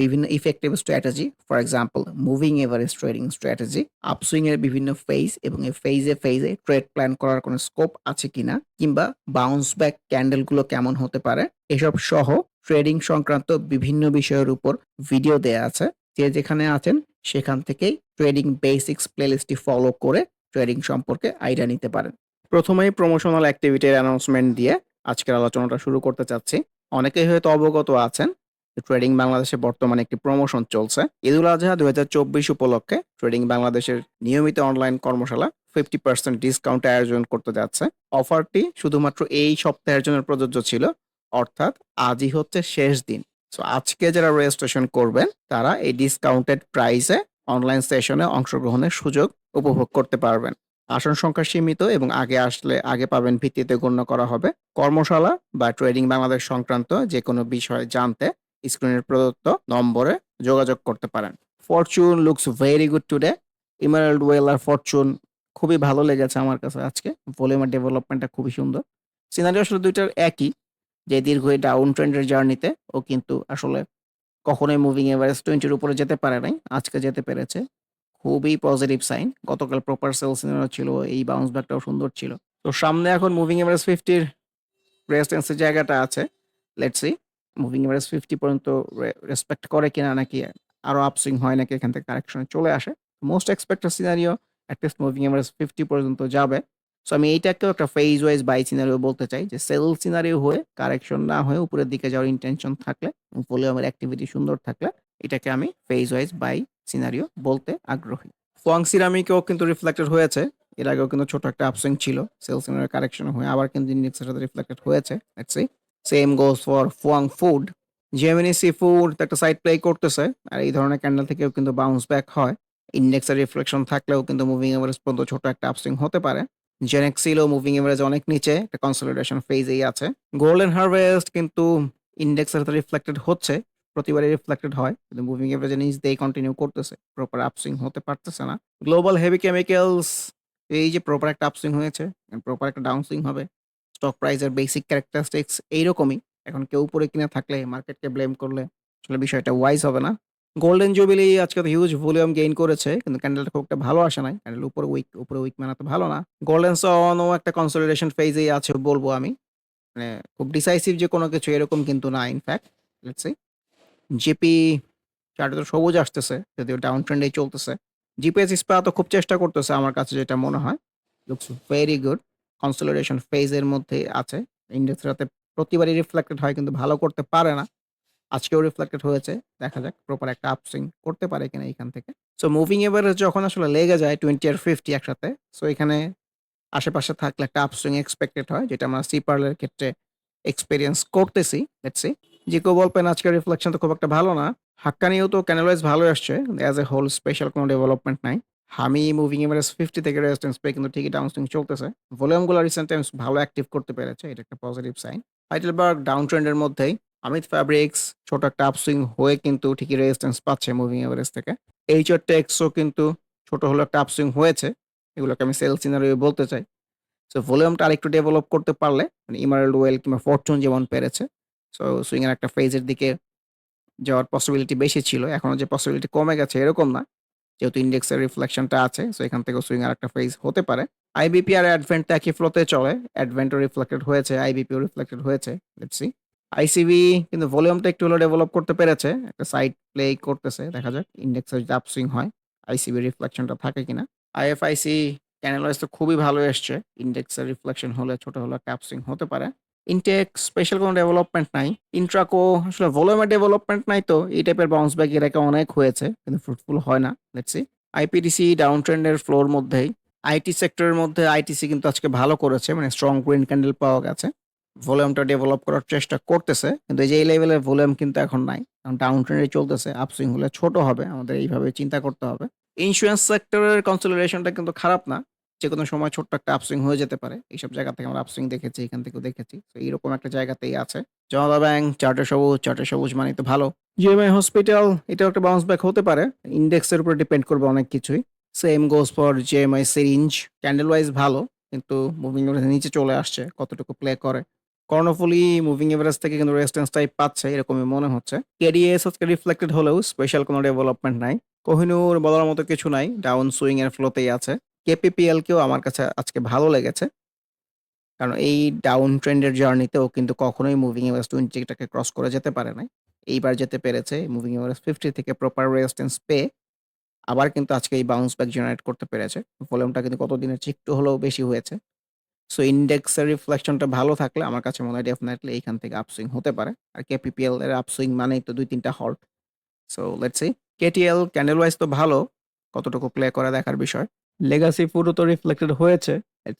বিভিন্ন effective strategy, for example moving average trading strategy, upswing এর বিভিন্ন ফেজ এবং এই ফেজে, ফেজে ট্রেড প্ল্যান করার কোনো স্কোপ আছে কিনা কিংবা বাউন্স ব্যাক ক্যান্ডেলগুলো কেমন হতে পারে, এসব সহ ট্রেডিং সংক্রান্ত বিভিন্ন বিষয়ের উপর ভিডিও দেয়া আছে। যে যেখানে আছেন সেখান থেকেই ট্রেডিং বেসিক্স প্লেলিস্টটি ফলো করে ট্রেডিং সম্পর্কে আইডিয়া নিতে পারেন। প্রথমেই প্রমোশনাল অ্যাক্টিভিটির অ্যানাউন্সমেন্ট দিয়ে আজকের আলোচনাটা শুরু করতে চাচ্ছি। অনেকেই হয়তো অবগত আছেন ট্রেডিং বাংলাদেশে বর্তমানে একটি প্রমোশন চলছে। ঈদুল আজহা ২০২৪ উপলক্ষে ট্রেডিং বাংলাদেশের নিয়মিত অনলাইন কর্মশালা 50% ডিসকাউন্ট আয়োজন করতে যাচ্ছে। অফারটি শুধুমাত্র এই সপ্তাহের জন্য প্রযোজ্য ছিল। অর্থাৎ আজই হচ্ছে শেষ দিন। সো আজকে যারা রেজিস্ট্রেশন করবেন, তারা এই ডিসকাউন্টেড প্রাইসে অনলাইন সেশনে অংশগ্রহণের সুযোগ উপভোগ করতে পারবেন। আসন সংখ্যা সীমিত এবং আগে আসলে আগে পাবেন ভিত্তিতে গণ্য করা হবে। কর্মশালা বা ট্রেডিং বাংলাদেশ সংক্রান্ত যেকোনো বিষয় জানতে স্ক্রিনের প্রদত্ত নম্বরে যোগাযোগ করতে পারেন। Fortune looks very good today. Emerald oil আর ফরচুন খুবই ভালো লেগেছে আমার কাছে আজকে। ভলিউমের ডেভেলপমেন্টটা খুবই সুন্দর। সিনারি আসলে দুইটার একই। যে দীর্ঘ এই ডাউন ট্রেন্ডের জার্নিতে ও কিন্তু আসলে কখনোই মুভিং এভারেজ টোয়েন্টির উপরে যেতে পারে নাই। আজকে যেতে পেরেছে। খুবই পজিটিভ সাইন। গতকাল প্রপার সেল সিনারিও ছিল। এই বাউন্স ব্যাকটাও সুন্দর ছিল। তো সামনে এখন মুভিং এভারেজ 50 র জায়গাটা আছে। লেটস মুভিং এভারেজ 50 পর্যন্ত রেসপেক্ট করে কিনা নাকি আরও আপসুইং হয় নাকি এখান থেকে কারেকশন চলে আসে। Most expected scenario at least moving average 50 পর্যন্ত যাবে। সো আমি এইটাকেও একটা ফেজ ওয়াইজ বাই সিনারিও বলতে চাই, যে সেল সিনারিও হয়ে কারেকশন না হয়ে উপরের দিকে যাওয়ার ইনটেনশন থাকলে ভলিউমের অ্যাক্টিভিটি সুন্দর থাকলে, এটাকে আমি ফেজ ওয়াইজ বাই সিনারিও বলতে আগ্রহী। ফোয়াং সিরামিকেও কিন্তু রিফ্লেক্টেড হয়েছে। এর আগেও কিন্তু ছোট একটা আপসুইং ছিল। সেল সিনারিও কারেকশন হয়ে আবার কিন্তু ইন্ডেক্সের সাথে রিফ্লেক্টেড হয়েছে। Same goes for Fuwang food. Gemini sea food একটা সাইড প্লে করতেছে। আর এই ধরনের ক্যান্ডেল থেকেও কিন্তু বাউন্স ব্যাক হয়। ইন্ডেক্সের রিফ্লেকশন থাকলেও কিন্তু মুভিং এভারেজ পর্যন্ত ছোট একটা আপসুইং হতে পারে। জেনেক্সিলও মুভিং এভারেজ অনেক নিচে একটা কনসলিডেশন ফেজেই আছে। গোল্ডেন হারভেস্ট কিন্তু ইন্ডেক্সের রিফ্লেক্টেড হচ্ছে। প্রতিবারই রিফ্লেক্টেড হয়। কিন্তু মুভিং এভারেজের নিচ দিয়েই কন্টিনিউ করতেছে। প্রপার আপসুইং হতে পারতেছে না। গ্লোবাল হেভি কেমিক্যালস এই যে প্রপার একটা আপসুইং হয়েছে, প্রপার একটা ডাউনসুইং হবে। স্টক প্রাইসের বেসিক ক্যারেক্টারিস্টিক্স এইরকমই। এখন কেউ উপরে কিনে থাকলে মার্কেটকে ব্লেম করলে আসলে বিষয়টা ওয়াইজ হবে না। গোল্ডেন জুবিলি আজকে তো হিউজ ভলিউম গেইন করেছে। কিন্তু ক্যান্ডেলটা খুব একটা ভালো আসে নাই। ক্যান্ডেল উপরে উইক, উপরে উইক মানে তো ভালো না। গোল্ডেন সনও একটা কনসলিডেশন ফেজেই আছে বলব আমি। মানে খুব ডিসাইসিভ যে কোনো কিছু এরকম কিন্তু না ইনফ্যাক্ট। Let's see. জিপি চার্টে তো সবুজ আসতেছে। যদিও ডাউন ট্রেন্ডেই চলতেছে। জিপিএস ইস্পাতও খুব চেষ্টা করতেছে আমার কাছে যেটা মনে হয়। Looks very good. কনসলিডেশন ফেজের মধ্যেই আছে। ইন্ডেক্সের সাথে প্রতিবারই রিফ্লেক্টেড হয় কিন্তু ভালো করতে পারে না। আজকেও রিফ্লেক্টেড হয়েছে। দেখা যাক প্রপার একটা আপসুইং করতে পারে কিনা এখান থেকে। সো মুভিং এভারেজ যখন আসলে লেগে যায় 20 আর 50 একসাথে। সো এখানে আশেপাশে থাকলে একটা আপসুইং এক্সপেক্টেড হয়, যেটা আমরা সি পার্লের ক্ষেত্রে এক্সপিরিয়েন্স করতেছি। Let's see. Zico ball pen আজকের রিফ্লেকশন তো খুব একটা ভালো না। হাক্কানিও তো ক্যান্ডেল ওয়াইজ ভালোই আসছে। অ্যাজ এ হোল স্পেশাল কোনো ডেভেলপমেন্ট নাই। হামি মুভিং এভারেজ 50 থেকে রেজিস্ট্যান্স পেয়ে কিন্তু ঠিকই ডাউনসুইং চলতেছে। ভলিউমগুলো রিসেন্ট টাইমস ভালো অ্যাক্টিভ করতে পেরেছে। এটা একটা পজিটিভ সাইন। হাইডেলবার্গ ডাউন ট্রেন্ডের মধ্যেই। আমিত ফ্যাব্রিক্স ছোট একটা আপসুইং হয়ে কিন্তু ঠিকই রেজিস্ট্যান্স পাচ্ছে মুভিং এভারেজ থেকে। এইচআর টেক্সও কিন্তু ছোট হলেও একটা আপসুইং হয়েছে। এগুলোকে আমি সেল সিনারিও বলতে চাই। সো ভলিউমটা আরেকটু ডেভেলপ করতে পারলে মানে ইমারাল্ড ওয়েল কিংবা ফরচুন যেমন পেরেছে। সো সুইং এর একটা ফেজের দিকে যাওয়ার পসিবিলিটি বেশি ছিল। এখনও যে পসিবিলিটি কমে গেছে এরকম না। যেহেতু ইন্ডেক্সের রিফ্লেকশনটা আছে। সো এখান থেকেও সুইং আর একটা ফেজ হতে পারে। আইবিপি আর অ্যাডভেন্ট একই ফ্লোতে চলে। অ্যাডভেন্টও রিফ্লেক্টেড হয়েছে। আইবিপিও রিফ্লেক্টেড হয়েছে। লেটস। আইসিবি কিন্তু ভলিউমটা একটু হলেও ডেভেলপ করতে পেরেছে। একটা সাইড প্লে করতেছে। দেখা যাক ইন্ডেক্সে যদি আপসুইং হয়, আইসিবি রিফ্লেকশনটা থাকে কিনা। আইএফআইসি ক্যান্ডেল ওয়াইজ তো খুবই ভালো এসছে। ইন্ডেক্সের রিফ্লেকশন হলে ছোট হলেও একটা আপসুইং হতে পারে। ইনটেক স্পেশাল কোনো ডেভেলপমেন্ট নাই। ইন্ট্রাকো আসলে ভলিউমের ডেভেলপমেন্ট নাই তো, এই টাইপের বাউন্স ব্যাক এর অনেক হয়েছে। কিন্তু ফ্রুটফুল হয় না। লেটস। আইপিডিসি ডাউন ট্রেন্ডের ফ্লোর মধ্যেই। আইটি সেক্টরের মধ্যে আইটিসি কিন্তু আজকে ভালো করেছে। মানে স্ট্রং গ্রিন ক্যান্ডেল পাওয়া গেছে। ভলিউমটা ডেভেলপ করার চেষ্টা করতেছে। কিন্তু এই যে এই লেভেলের ভলিউম কিন্তু এখন নাই। কারণ ডাউন ট্রেন্ডে চলতেছে। আপসুইং হলে ছোট হবে। আমাদের এইভাবে চিন্তা করতে হবে। ইন্স্যুরেন্স সেক্টরের কনসোলিডেশনটা কিন্তু খারাপ না। যেকোনো সময় ছোট্ট একটা আপসুইং হয়ে যেতে পারে। এইসব জায়গা থেকে আমরা আপসুইং দেখেছি, এখান থেকেও দেখেছি। তো এইরকম একটা জায়গাতেই আছে। জনতা ব্যাংক, চার্টার সবুজ, চার্টার সবুজ মানেই তো ভালো। জিএমআই হসপিটাল এটাও একটা বাউন্স ব্যাক হতে পারে। ইন্ডেক্সের উপরে ডিপেন্ড করবে অনেক কিছুই। Same goes for GMI syringe. Candle wise ভালো। কিন্তু মুভিং এভারেজ নিচে চলে আসছে। কতটুকু প্লে করে। কর্ণফুলি মুভিং এভারেজ থেকে কিন্তু রেজিস্ট্যান্স টাইপ পাচ্ছে এরকমই মনে হচ্ছে। কেডিএস আজকে রিফ্লেক্টেড হলেও স্পেশাল কোনো ডেভেলপমেন্ট নাই। কোহিনূর বলার মতো কিছু নাই। ডাউন সুইং এর ফ্লোতেই আছে। কেপিপিএল কেও আমার কাছে আজকে ভালো লেগেছে। কারণ এই ডাউন ট্রেন্ডের জার্নিতেও কিন্তু কখনোই মুভিং এভারেজ 20 টাকে ক্রস করে যেতে পারে নাই। এইবার যেতে পেরেছে। মুভিং এভারেজ 50 থেকে প্রপার রেজিস্ট্যান্স পেয়ে আবার কিন্তু আজকে এই বাউন্স ব্যাক জেনারেট করতে পেরেছে। ভলিউমটা কিন্তু গত দিনের চেয়ে একটু হলেও বেশি হয়েছে। সো ইন্ডেক্সের রিফ্লেকশনটা ভালো থাকলে আমার কাছে মনে হয় ডেফিনিটলি এইখান থেকে আপসুইং হতে পারে। আর কেপিপিএল এর আপসুইং মানেই তো ২-৩ টা halt. So let's see. KTL candle wise তো ভালো। কতটুকু প্লে করা দেখার বিষয়। লেগাসি পুরো তো রিফ্লেক্টেড হয়েছে।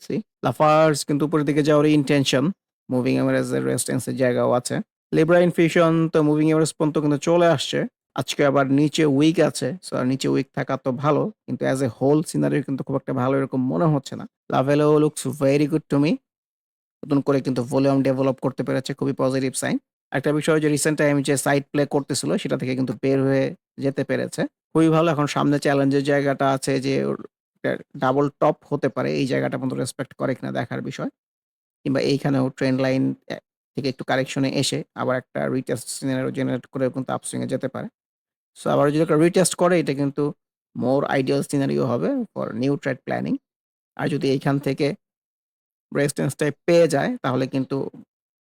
সি। লাফার্জ কিন্তু উপরের দিকে যাওয়ার ইনটেনশন। মুভিং এভারেজ এর রেজিস্ট্যান্স এর জায়গাও আছে। লিব্রা ইনফিউশন তো মুভিং এভারেজ পর্যন্ত কিন্তু চলে আসছে। আজকে আবার নিচে উইক আছে। সো নিচে উইক থাকা তো ভালো। কিন্তু অ্যাজ এ হোল সিনারিও কিন্তু খুব একটা ভালো এরকম মনে হচ্ছে না। Lovello looks very good to me. নতুন করে কিন্তু ভলিউম ডেভেলপ করতে পেরেছে, খুবই পজিটিভ সাইন। একটা বিষয় যে রিসেন্ট টাইম যে সাইড প্লে করতেছিল, সেটা থেকে কিন্তু বের হয়ে যেতে পেরেছে। খুবই ভালো, এখন সামনে চ্যালেঞ্জের জায়গাটা আছে যে ডাবল টপ হতে পারে। এই জায়গাটা পর্যন্ত রেসপেক্ট করে কিনা দেখার বিষয়। কিংবা এইখানেও ট্রেন লাইন থেকে একটু কারেকশনে এসে আবার একটা রিটেস্ট সিনারিও জেনারেট করে কিন্তু আপসুইং এ যেতে পারে। সো আবার যদি একটা রিটেস্ট করে, এটা কিন্তু মোর আইডিয়াল সিনারিও হবে ফর নিউ ট্রেড প্ল্যানিং। আর যদি এইখান থেকে রেজিস্ট্যান্স টাইপ পেয়ে যায়, তাহলে কিন্তু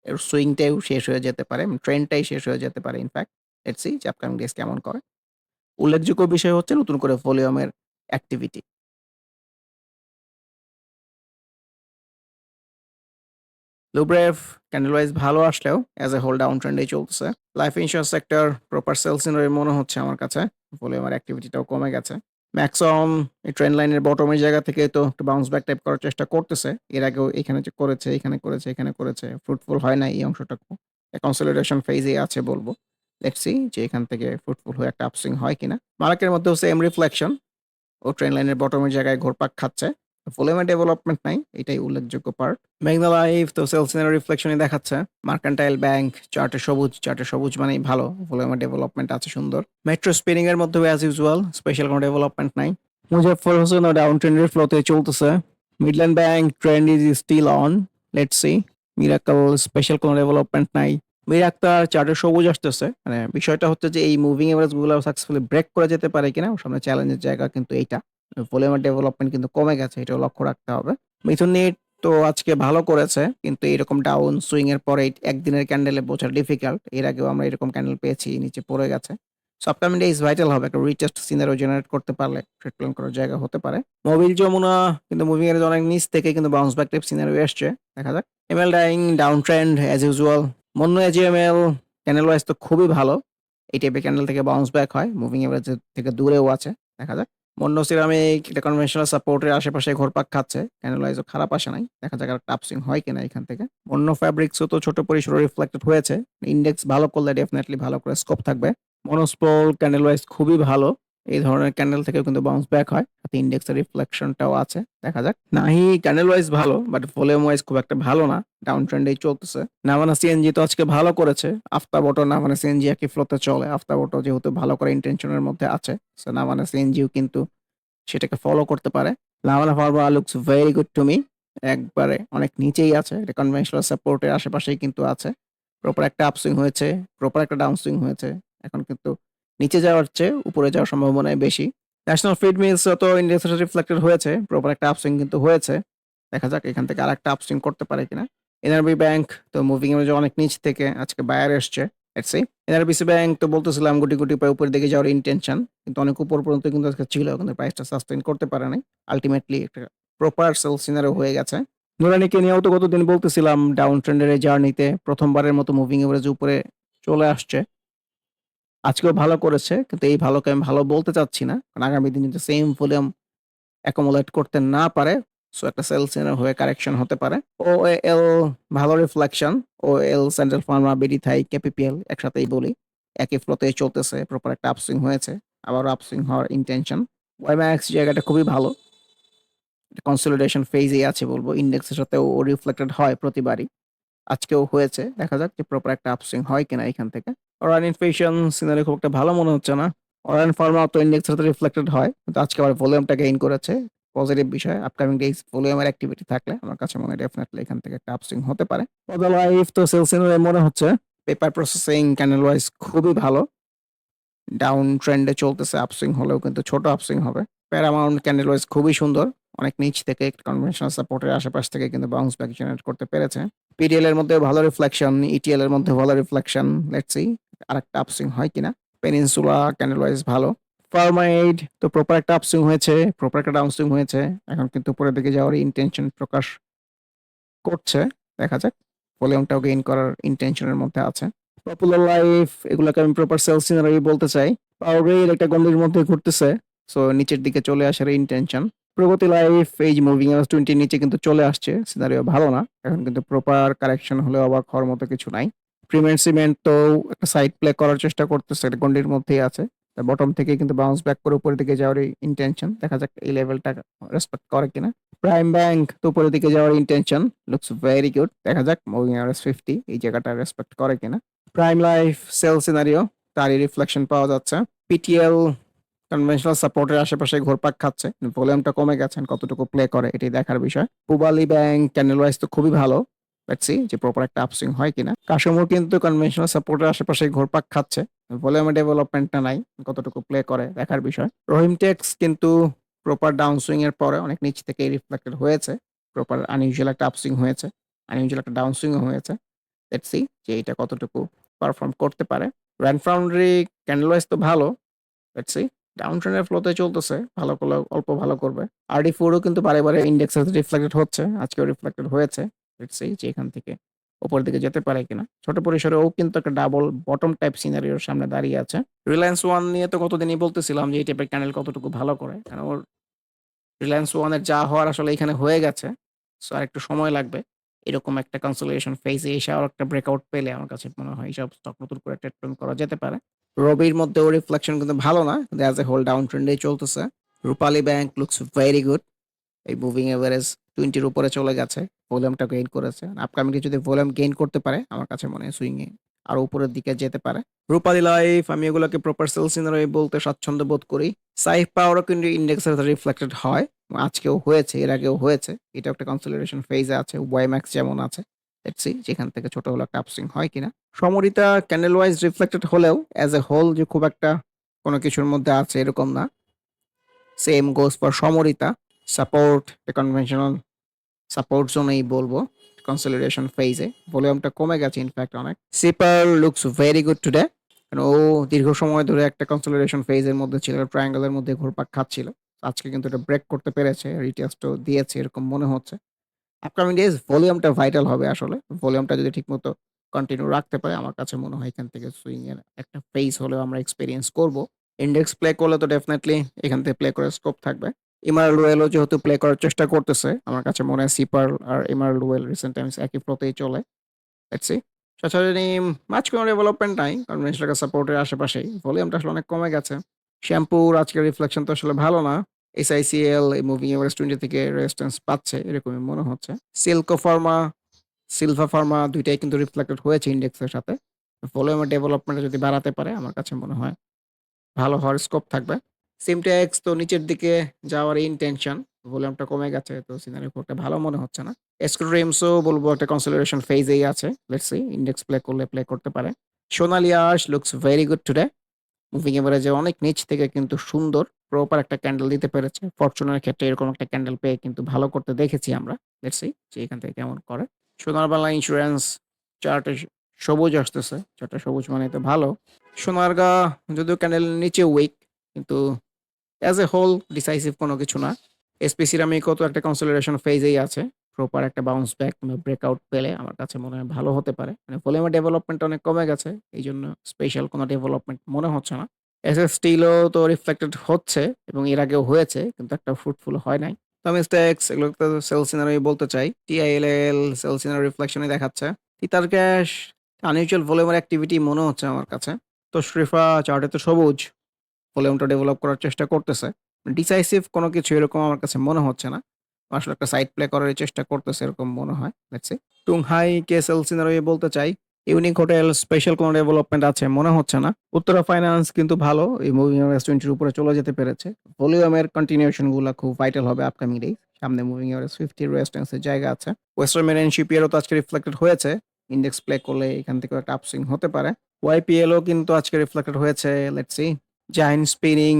এর সুইংটাও শেষ হয়ে যেতে পারে। ট্রেন্ডটাই শেষ হয়ে যেতে পারে ইনফেক্ট। লেটস সি যে আপকামিং ডেজ কেমন করে। উল্লেখযোগ্য বিষয় হচ্ছে নতুন করে ভলিউমের অ্যাক্টিভিটি। লুব্রেভ ক্যান্ডেল ওয়াইজ ভালো আসলেও অ্যাজ এ হোল ডাউন ট্রেন্ডেই চলতেছে। Life insurance sector proper sell scenario মনে হচ্ছে আমার কাছে। ভলিউমের অ্যাক্টিভিটিটাও কমে গেছে। ম্যাক্সিমাম এই ট্রেন্ড লাইনের বটমের জায়গা থেকে তো একটু বাউন্স ব্যাক টাইপ করার চেষ্টা করতেছে। এর আগেও এখানে যে করেছে, এখানে করেছে, এখানে করেছে। ফ্রুটফুল হয় নাই এই অংশটুকু। কনসলিডেশন ফেজেই আছে বলব লেটস যে এখান থেকে ফ্রুটফুল হয়ে একটা আপসুইং হয় কিনা। মার্কেটের মধ্যেও সেম রিফ্লেকশন। ও ট্রেন লাইনের বটমের জায়গায় ঘোরপাক খাচ্ছে। ভলিউমের ডেভেলপমেন্ট নাই। এটাই উল্লেখযোগ্য পার্ট। মেঘনা লাইফ তো সেল সিনারি রিফ্লেকশনই দেখাচ্ছে। মার্কেন্টাইল ব্যাংক, চার্টে সবুজ, চার্টে সবুজ মানেই ভালো। ভলিউমের ডেভেলপমেন্ট আছে সুন্দর। মেট্রো স্পিনিং এর মধ্যেও অ্যাজ ইউজুয়াল স্পেশাল কোনো ডেভেলপমেন্ট নাই। মুজাফফর হোসেনও ডাউন ট্রেন্ডের ফ্লোতে চলতেছে। Midland bank trend is still on. Let's see. Miracle special কোনো ডেভেলপমেন্ট নাই। মীর আক্তার চার্টে সবুজ আসতেছে। মানে বিষয়টা হচ্ছে যে এই মুভিং এভারেজগুলো সাকসেসফুলি ব্রেক করে যেতে পারে কিনা? সামনে চ্যালেঞ্জের জায়গা কিন্তু এইটা। ভলিউমের ডেভেলপমেন্ট কিন্তু কমে গেছে। এটাও লক্ষ্য রাখতে হবে। মিথুন নিট তো আজকে ভালো করেছে। কিন্তু এরকম ডাউন সুইং এর পরে একদিনের ক্যান্ডেলে বোঝা ডিফিকাল্ট। এর আগেও আমরা এরকম ক্যান্ডেল পেয়েছি, নিচে পড়ে গেছে। সো আপকামিং ডেজ ভাইটাল হবে। একটা রিটেস্ট সিনারিও জেনারেট করতে পারলে ট্রেড করার জায়গা হতে পারে। মোবিল যমুনা, কিন্তু মুভিং এর অনেক নিচ থেকে কিন্তু বাউন্স ব্যাক টাইপ সিনারিও এসছে। দেখা যাক। ML dyeing down trend as usual. Monno AGML candle wise তো খুবই ভালো। এই টাইপের ক্যান্ডেল থেকে বাউন্স ব্যাক হয়। মুভিং এভারেজ থেকে দূরেও আছে। দেখা যাক। মন্নু সিরামিক এটা কনভেনশনাল সাপোর্টের আশেপাশে ঘোরপাক খাচ্ছে। ক্যান্ডেল ওয়াইজও খারাপ আসে নাই। দেখা যাক একটা আপসুইং হয় কিনা এখান থেকে। অন্য ফ্যাব্রিক্সও তো ছোট পরিসরে রিফ্লেক্টেড হয়েছে। ইন্ডেক্স ভালো করলে ডেফিনেটলি ভালো করে স্কোপ থাকবে। মনোস্পল ক্যান্ডেল ওয়াইজ খুবই ভালো। এই ধরনের ক্যান্ডেল থেকেও কিন্তু বাউন্স ব্যাক হয়। সাথে ইন্ডেক্সের রিফ্লেকশনটাও আছে। দেখা যাক। নাহি ক্যান্ডেল ওয়াইজ ভালো বাট ভলিউম ওয়াইজ খুব একটা ভালো না। ডাউন ট্রেন্ডেই চলতেছে। নাভানা সিএনজি তো আজকে ভালো করেছে। আফতাবটো নাভানা সিএনজি একই ফ্লোতে চলে। আফতাবটো যেহেতু ভালো করে ইনটেনশনের মধ্যে আছে। সো নাভানা সিএনজিও কিন্তু সেটাকে ফলো করতে পারে। লাভানা pharma looks very good to me. একবারে অনেক নিচেই আছে। এটা কনভেনশনাল সাপোর্টের আশেপাশেই কিন্তু আছে। প্রপার একটা আপসুইং হয়েছে, প্রপার একটা ডাউন সুইং হয়েছে। এখন কিন্তু নিচে যাওয়ার চেয়ে উপরে যাওয়ার সম্ভাবনাই বেশি। ন্যাশনাল ফিড মিলস তো ইন্ডেক্সে রিফ্লেক্টেড হয়েছে। প্রপার একটা আপসুইং কিন্তু হয়েছে। দেখা যাক এখান থেকে আর একটা আপসুইং করতে পারে কিনা। এনআরবি ব্যাংক তো মুভিং এভারেজ অনেক নিচ থেকে, আজকে বায়ার এসছে লেটস সি এনআরবিসি ব্যাংক তো বলতেছিলাম গুটি গুটি পায়ে উপরের দিকে যাওয়ার ইনটেনশন কিন্তু অনেক উপর পর্যন্ত কিন্তু আজকে ছিল, কিন্তু প্রাইসটা সাস্টেইন করতে পারে নাই আলটিমেটলি একটা প্রপার সেল সিনারো হয়ে গেছে নুরানিকে নিয়েও তো গতদিন বলতেছিলাম ডাউন ট্রেন্ডের জার্নিতে প্রথমবারের মতো মুভিং এভারেজ উপরে চলে আসছে আজকেও ভালো করেছে, কিন্তু এই ভালোকে আমি ভালো বলতে চাচ্ছি না। কারণ আগামী দিনে যদি সেম ভলিউম অ্যাকোমোলেট করতে না পারে সো একটা সেল সিনার হয়ে কারেকশন হতে পারে। ও এল ভালো reflection O L central pharma BD Thai ক্যাপিপিএল একসাথেই বলি। একই ফ্লোতেই চলতেছে প্রপার একটা আপসুইং হয়েছে, আবারও আপসুইং হওয়ার ইন্টেনশন ওয়াইম্যাক্স জায়গাটা খুবই ভালো। কনসলিডেশন ফেজেই আছে বলব। ইন্ডেক্সের সাথে ও রিফ্লেক্টেড হয় প্রতিবারই। আজকেও হয়েছে। দেখা যাক যে প্রপার একটা আপসুইং হয় কিনা এখান থেকে। অরান ইনফ্লেশন সিনারি খুব একটা ভালো মনে হচ্ছে না। অরান ফার্মা তো ইন্ডেক্সের সাথে রিফ্লেক্টেড হয়। কিন্তু আজকে আবার ভলিউমটা গেইন করেছে। পজিটিভ বিষয় আপকামিং ডেজ ভলিউমের অ্যাক্টিভিটি থাকলে আমার কাছে মনে হয় ডেফিনেটলি এখান থেকে একটা আপসুইং হতে পারে। লাইফ তো সেলস মনে হচ্ছে। পেপার প্রসেসিং ক্যান্ডেল ওয়াইজ খুবই ভালো। ডাউন ট্রেন্ডে চলতেছে আপসুইং হলেও কিন্তু ছোট আপসুইং হবে। প্যারামাউন্ট ক্যান্ডেল ওয়াইজ খুবই সুন্দর। অনেক নিচ থেকে কনভেনশনাল সাপোর্টের আশেপাশ থেকে কিন্তু বাউন্স ব্যাক জেনারেট করতে পেরেছে। পিডিএল এর মধ্যে ভালো রিফ্লেকশন ইটিএল এর মধ্যে ভালো রিফ্লেকশন লেটস সি আরেকটা আপসুইং হয় কিনা? পেনিনসুলা ক্যান্ডেল ওয়াইজ ভালো। ফার্মাইড তো প্রপার একটা আপসুইং হয়েছে প্রপার একটা ডাউনসুইং হয়েছে। এখন কিন্তু উপরের দিকে যাওয়ার ইন্টেনশন প্রকাশ করছে, দেখা যাক। ভলিউমটাও গেইন করার ইন্টেনশনের মধ্যে আছে। পপুলার লাইফ এগুলোকে আমি প্রপার সেলস সিনারি বলতে চাই। পাওয়ার একটা গন্ডির মধ্যে ঘুরতেছে সো নিচের দিকে চলে আসার ইন্টেনশন প্রগতি লাইফ, এই যে মুভিং এভারেজ টোয়েন্টির নিচে কিন্তু চলে আসছে সিনারিও ভালো না। এখন কিন্তু প্রপার কারেকশন হলেও অবাক হওয়ার মতো কিছু নাই। প্রিমিয়ার সিমেন্ট তো একটা সাইড প্লে করার চেষ্টা করতেছে গন্ডির মধ্যেই আছে। বটম থেকে কিন্তু বাউন্স ব্যাক করে উপরের দিকে যাওয়ার ইন্টেনশন দেখা যাক এই লেভেলটা রেসপেক্ট করে কিনা। প্রাইম ব্যাংক তো উপরের দিকে যাওয়ার ইন্টেনশন লুকস ভেরি গুড দেখা যাক মুভিং এভারেজ ফিফটি এই জায়গাটা রেসপেক্ট করে কিনা। প্রাইম লাইফ সেল সিনারিও তারই রিফ্লেকশন পাওয়া যাচ্ছে। পিটিএল কনভেনশনাল সাপোর্টের আশেপাশে ঘোরপাক খাচ্ছে ভলিউমটা কমে গেছেন কতটুকু প্লে করে এটি দেখার বিষয়। পুবালি ব্যাংক ক্যান্ডেল ওয়াইজ তো খুবই ভালো। লেটস যে প্রপার একটা আপসুইং হয় কিনা। কাশমোর কিন্তু কনভেনশনাল সাপোর্টের আশেপাশে ঘোরপাক খাচ্ছে ভলিউমের ডেভেলপমেন্টটা নাই, কতটুকু প্লে করে দেখার বিষয়। রহিম টেক্স কিন্তু প্রপার ডাউন সুইং এর পরে অনেক নিচ থেকে রিফ্লেক্টেড হয়েছে প্রপার আনইউজুয়াল একটা আপসুইং হয়েছে আনইউজুয়াল একটা ডাউনসুইং হয়েছে। লেটস যে এটা কতটুকু পারফর্ম করতে পারে। র্যান্ড ফাউন্ডারি ক্যান্ডেল ওয়াইজ তো ভালো লেটস ডাউন ট্রেনের ফ্লোতে চলতেছে, ভালো করলে অল্প ভালো করবে। আরডি ফোরও কিন্তু বারে বারে ইন্ডেক্সের রিফ্লেক্টেড হচ্ছে, আজকেও রিফ্লেক্টেড হয়েছে। যে এখান থেকে উপর দিকে যেতে পারে কিনা। ছোট পরিসরে ও কিন্তু একটা ডাবল বটম টাইপ সিনারিওর সামনে দাঁড়িয়ে আছে। রিলায়েন্স ওয়ান নিয়ে তো কতদিনই বলতেছিলাম যে এই টাইপের ক্যান্ডেল কতটুকু ভালো করে। কারণ ওর রিলায়েন্স ওয়ানের যা হওয়ার আসলে এখানে হয়ে গেছে সো আর একটু সময় লাগবে। এরকম একটা কনসোলেশন ফেজে এসে আর একটা ব্রেকআউট পেলে আমার কাছে মনে হয় এইসব স্টক নতুন করে ট্রেড করা যেতে পারে। রবির মধ্যে ও রিফ্লেকশন কিন্তু ভালো না অ্যাজ এ হোল ডাউন ট্রেন্ডেই চলতেছে। Rupali bank looks very good এই মুভিং এভারেজ টোয়েন্টির উপরে চলে গেছে ভলিউমটা গেইন করেছে। আপকামিং যদি ভলিউম গেইন করতে পারে, আমার কাছে মনে হয় সুইংয়ে আরও উপরের দিকে যেতে পারে। রূপালী লাইফ আমি এগুলোকে প্রপার সেল সিনারি বলতে স্বাচ্ছন্দ্য বোধ করি। সাইফ পাওয়ারও কিন্তু ইন্ডেক্সের রিফ্লেক্টেড হয়। আজকেও হয়েছে, এর আগেও হয়েছে। এটা একটা কনসোলিডেশন ফেজে আছে ওয়াইম্যাক্স যেমন আছে। সি যেখান থেকে ছোট হলো একটা হয় কিনা। সমরিতা ক্যান্ডেল ওয়াইজ রিফ্লেক্টেড হলেও অ্যাজ এ হোল যে খুব একটা কোনো কিছুর মধ্যে আছে এরকম না। Same goes for Samorita support conventional support জোনেই বলব কনসলিডেশন ফেজে ভলিউমটা কমে গেছে ইনফ্যাক্ট অনেক। Sea pearl looks very good today ও দীর্ঘ সময় ধরে একটা কনসলিডেশন ফেজের মধ্যে ছিল ট্রায়াঙ্গেলের মধ্যে ঘুরপাক খাচ্ছিল। আজকে কিন্তু এটা ব্রেক করতে পেরেছে রিটেস্টও দিয়েছে এরকম মনে হচ্ছে। আপকামিং ডেজ ভলিউমটা ভাইটাল হবে আসলে। ভলিউমটা যদি ঠিকমতো কন্টিনিউ রাখতে পারে, আমার কাছে মনে হয় এখান থেকে সুইং এর একটা ফেজ হলেও আমরা এক্সপিরিয়েন্স করব। ইন্ডেক্স প্লে করলে তো ডেফিনেটলি এখান থেকে প্লে করার স্কোপ থাকবে। ইমারাল ওয়েলও যেহেতু প্লে করার চেষ্টা করতেছে, আমার কাছে মনে হয় সিপার আর ইমারাল ওয়েল রিসেন্ট টাইমস একই ফ্লোতেই চলে। সি সচরাচর মাছ কোনো ডেভেলপমেন্ট নাই, কারণ মেনশলাকা সাপোর্টের আশেপাশেই। ভলিউমটা আসলে অনেক কমে গেছে। শ্যাম্পুর আজকের রিফ্লেকশন তো আসলে ভালো না। এসআইসিএল এই মুভিং এভারেজ টোয়েন্টি থেকে রেজিস্ট্যান্স পাচ্ছে, এরকমই মনে হচ্ছে। সিল্কো ফার্মা সিলভা ফার্মা দুইটাই কিন্তু রিফ্লেক্টেড হয়েছে ইন্ডেক্সের সাথে। ভলিউমের ডেভেলপমেন্ট যদি বাড়াতে পারে, আমার কাছে মনে হয় ভালো হওয়ার স্কোপ থাকবে। সিমটেক্স তো নিচের দিকে যাওয়ার ইনটেনশন ভলিউমটা কমে গেছে, তো সিনারি খুব একটা ভালো মনে হচ্ছে না। এসক্রিমসও বলব একটা কনসিডারেশন ফেজেই আছে লেটস সি ইন্ডেক্স প্লে করলে প্লে করতে পারে। Sonali Aansh looks very good today moving এভারেজে অনেক নিচ থেকে কিন্তু সুন্দর প্রপার একটা ক্যান্ডেল দিতে পেরেছে। ফরচুনের ক্ষেত্রে এরকম একটা ক্যান্ডেল পেয়ে কিন্তু ভালো করতে দেখেছি আমরা। দেখছি যে এখান থেকে কেমন করে। সোনার বাংলা ইন্স্যুরেন্স চার্টে সবুজ আসতেছে। চারটা সবুজ মানে তো ভালো। সোনারগা যদিও ক্যান্ডেল নিচে উইক কিন্তু অ্যাজ এ হোল ডিসাইসিভ কোনো কিছু না। এসপি সিরামিকও তো একটা কনসোলিডেশন ফেজেই আছে। প্রপার একটা বাউন্স ব্যাক কিংবা ব্রেকআউট পেলে আমার কাছে মনে হয় ভালো হতে পারে। মানে ভলিউমের ডেভেলপমেন্ট অনেক কমে গেছে এই জন্য স্পেশাল কোনো ডেভেলপমেন্ট মনে হচ্ছে না। এস এস স্টিলও তো রিফ্লেক্টেড হচ্ছে এবং এর আগেও হয়েছে, কিন্তু একটা ফ্রুটফুল হয় নাই। তো আমি স্ট্যাক্স এগুলো তো সেল সিনারি বলতে চাই। টিআইএলএল সেল সিনারি রিফ্লেকশনে দেখাচ্ছে। তিতার ক্যাশ আনইউজুয়াল ভলিউমের অ্যাক্টিভিটি মনে হচ্ছে আমার কাছে। তো শ্রিফা চার্টে তো সবুজ ভলিউমটা ডেভেলপ করার চেষ্টা করতেছে। ডিসাইসিভ কোনো কিছু এরকম আমার কাছে মনে হচ্ছে না। আসলে একটা সাইড প্লে করার চেষ্টা করতেছে এরকম মনে হয় দেখছি টুংহাই কেসেল সিনারি বলতে চাই, ইউনিক হোটেল স্পেশাল কোনো ডেভেলপমেন্ট আছে? মনে হচ্ছে না। উত্তরা ফাইন্যান্স কিন্তু ভালো, এই মুভিং টোয়েন্টির উপরে চলে যেতে পেরেছে। ভলিউমের কন্টিনিউশনগুলো খুব ভাইটাল হবে আপকামিং ডে সামনে মুভিং এভারেজ ফিফটি রেস্টেন্সের জায়গা আছে। ওয়েস্টার্ন মেরিন শিপিয়ারও তো আজকে রিফ্লেক্টেড হয়েছে। ইন্ডেক্স প্লে করলে এখান থেকে একটা আপসুইং হতে পারে। ওয়াইপিএলও কিন্তু আজকে রিফ্লেক্টেড হয়েছে let's Zahin spinning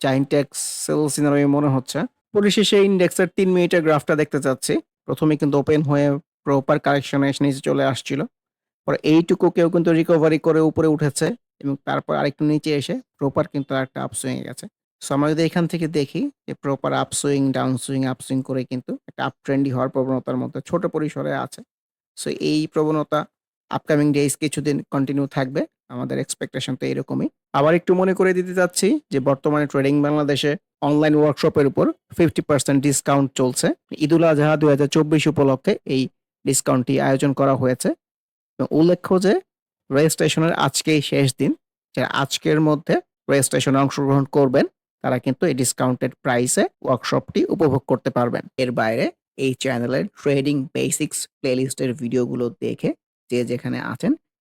Zahin tex sell scenario মনে হচ্ছে। পরিশেষে ইন্ডেক্সের তিন মিনিটের গ্রাফটা দেখতে চাচ্ছি। প্রথমে কিন্তু ওপেন হয়ে প্রপার কারেকশনে এসে নিচে চলে আসছিল। পরে এইটুকু কেউ কিন্তু রিকভারি করে উপরে উঠেছে এবং তারপর আরেকটু নিচে এসে প্রপার কিন্তু একটা আপসুইং গেছে। সো আমরা যদি এখান থেকে দেখি যে proper upswing down swing upswing করে কিন্তু একটা আপ ট্রেন্ডি হওয়ার প্রবণতার মধ্যে ছোট পরিসরে আছে। সো এই প্রবণতা আপকামিং ডেজ কিছুদিন কন্টিনিউ থাকবে। আমাদের এক্সপেকটেশন তো এরকমই। আবার একটু মনে করে দিতে চাচ্ছি যে বর্তমানে ট্রেডিং বাংলাদেশে অনলাইন ওয়ার্কশপের উপর ফিফটি পার্সেন্ট ডিসকাউন্ট চলছে। ঈদুল আজহা দুই হাজার চব্বিশ উপলক্ষে এই ডিসকাউন্টটি আয়োজন করা হয়েছে। উল্লেখ্য যে রেজিস্ট্রেশনের আজকেই শেষ দিন যারা আজকের মধ্যে রেজিস্ট্রেশনে অংশগ্রহণ করবেন, তারা কিন্তু এই ডিসকাউন্টেড প্রাইসে ওয়ার্কশপটি উপভোগ করতে পারবেন। এর বাইরে এই চ্যানেলের ট্রেডিং বেসিক্স প্লেলিস্টের ভিডিওগুলো দেখে যে যেখানে আছেন